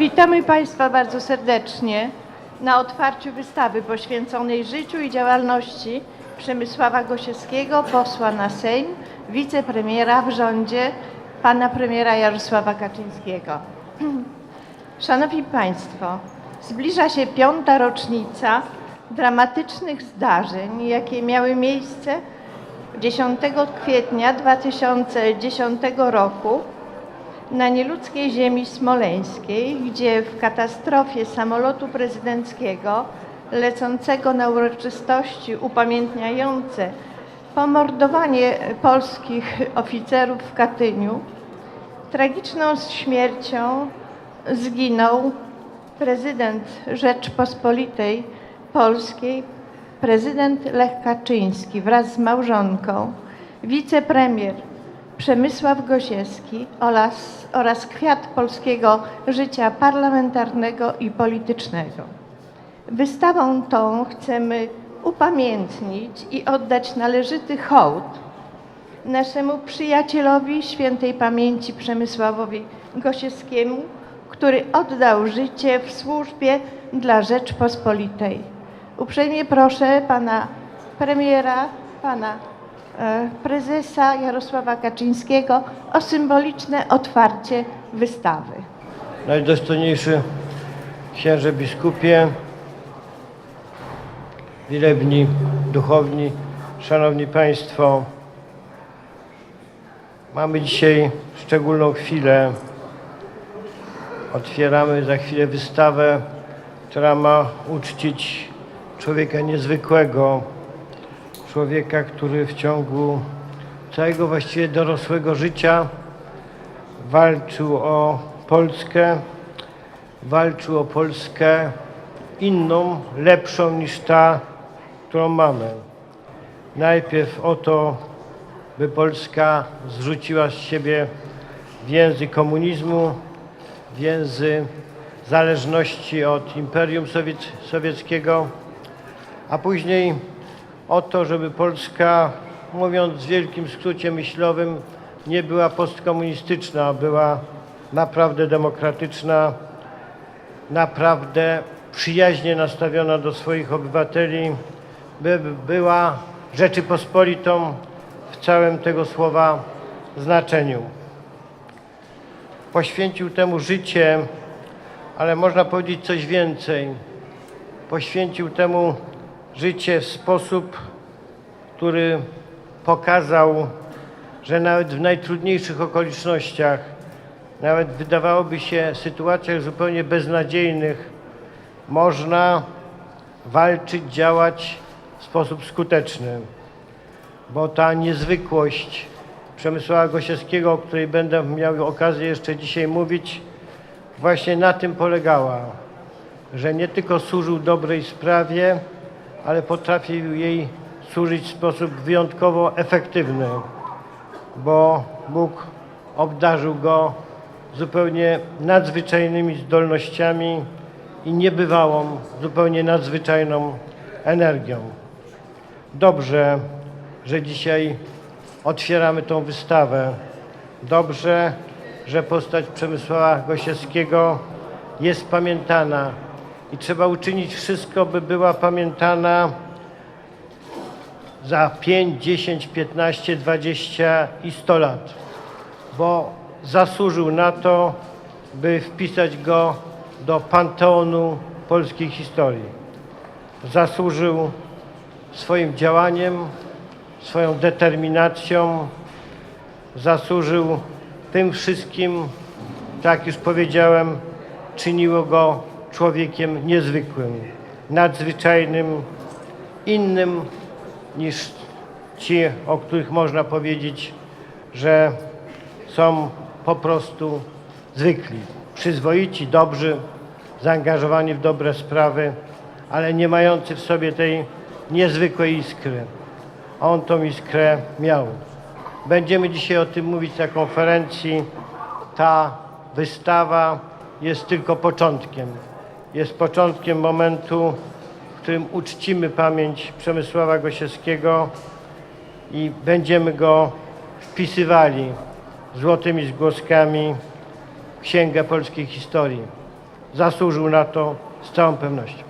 Witamy Państwa bardzo serdecznie na otwarciu wystawy poświęconej życiu i działalności Przemysława Gosiewskiego, posła na Sejm, wicepremiera w rządzie pana premiera Jarosława Kaczyńskiego. Szanowni Państwo, zbliża się piąta rocznica dramatycznych zdarzeń, jakie miały miejsce 10 kwietnia 2010 roku na nieludzkiej ziemi smoleńskiej, gdzie w katastrofie samolotu prezydenckiego lecącego na uroczystości upamiętniające pomordowanie polskich oficerów w Katyniu tragiczną śmiercią zginął prezydent Rzeczpospolitej Polskiej, prezydent Lech Kaczyński wraz z małżonką, wicepremier Przemysław Gosiewski oraz, oraz kwiat polskiego życia parlamentarnego i politycznego. Wystawą tą chcemy upamiętnić i oddać należyty hołd naszemu przyjacielowi świętej pamięci Przemysławowi Gosiewskiemu, który oddał życie w służbie dla Rzeczpospolitej. Uprzejmie proszę pana premiera, pana prezesa Jarosława Kaczyńskiego o symboliczne otwarcie wystawy. Najdostojniejszy księże biskupie, wielebni, duchowni, szanowni państwo, mamy dzisiaj szczególną chwilę. Otwieramy za chwilę wystawę, która ma uczcić człowieka niezwykłego, człowieka, który w ciągu całego właściwie dorosłego życia walczył o Polskę, walczył o Polskę inną, lepszą niż ta, którą mamy. Najpierw o to, by Polska zrzuciła z siebie więzy komunizmu, więzy zależności od Imperium Sowiec- Sowieckiego, a później o to, żeby Polska, mówiąc w wielkim skrócie myślowym, nie była postkomunistyczna, była naprawdę demokratyczna, naprawdę przyjaźnie nastawiona do swoich obywateli, by była Rzeczypospolitą w całym tego słowa znaczeniu. Poświęcił temu życie, ale można powiedzieć coś więcej. Poświęcił temu życie w sposób, który pokazał, że nawet w najtrudniejszych okolicznościach, nawet wydawałoby się sytuacjach zupełnie beznadziejnych, można walczyć, działać w sposób skuteczny. Bo ta niezwykłość Przemysława Gosiewskiego, o której będę miał okazję jeszcze dzisiaj mówić, właśnie na tym polegała, że nie tylko służył dobrej sprawie, ale potrafił jej służyć w sposób wyjątkowo efektywny, bo Bóg obdarzył go zupełnie nadzwyczajnymi zdolnościami i niebywałą, zupełnie nadzwyczajną energią. Dobrze, że dzisiaj otwieramy tą wystawę. Dobrze, że postać Przemysława Gosiewskiego jest pamiętana i trzeba uczynić wszystko, by była pamiętana za 5, 10, 15, 20 i 100 lat, bo zasłużył na to, by wpisać go do panteonu polskiej historii. Zasłużył swoim działaniem, swoją determinacją, zasłużył tym wszystkim, tak już powiedziałem, czyniło go człowiekiem niezwykłym, nadzwyczajnym, innym niż ci, o których można powiedzieć, że są po prostu zwykli, przyzwoici, dobrzy, zaangażowani w dobre sprawy, ale nie mający w sobie tej niezwykłej iskry. A on tą iskrę miał. Będziemy dzisiaj o tym mówić na konferencji. Ta wystawa jest tylko początkiem. Jest początkiem momentu, w którym uczcimy pamięć Przemysława Gosiewskiego i będziemy go wpisywali złotymi zgłoskami w Księgę Polskiej Historii. zasłużył na to z całą pewnością.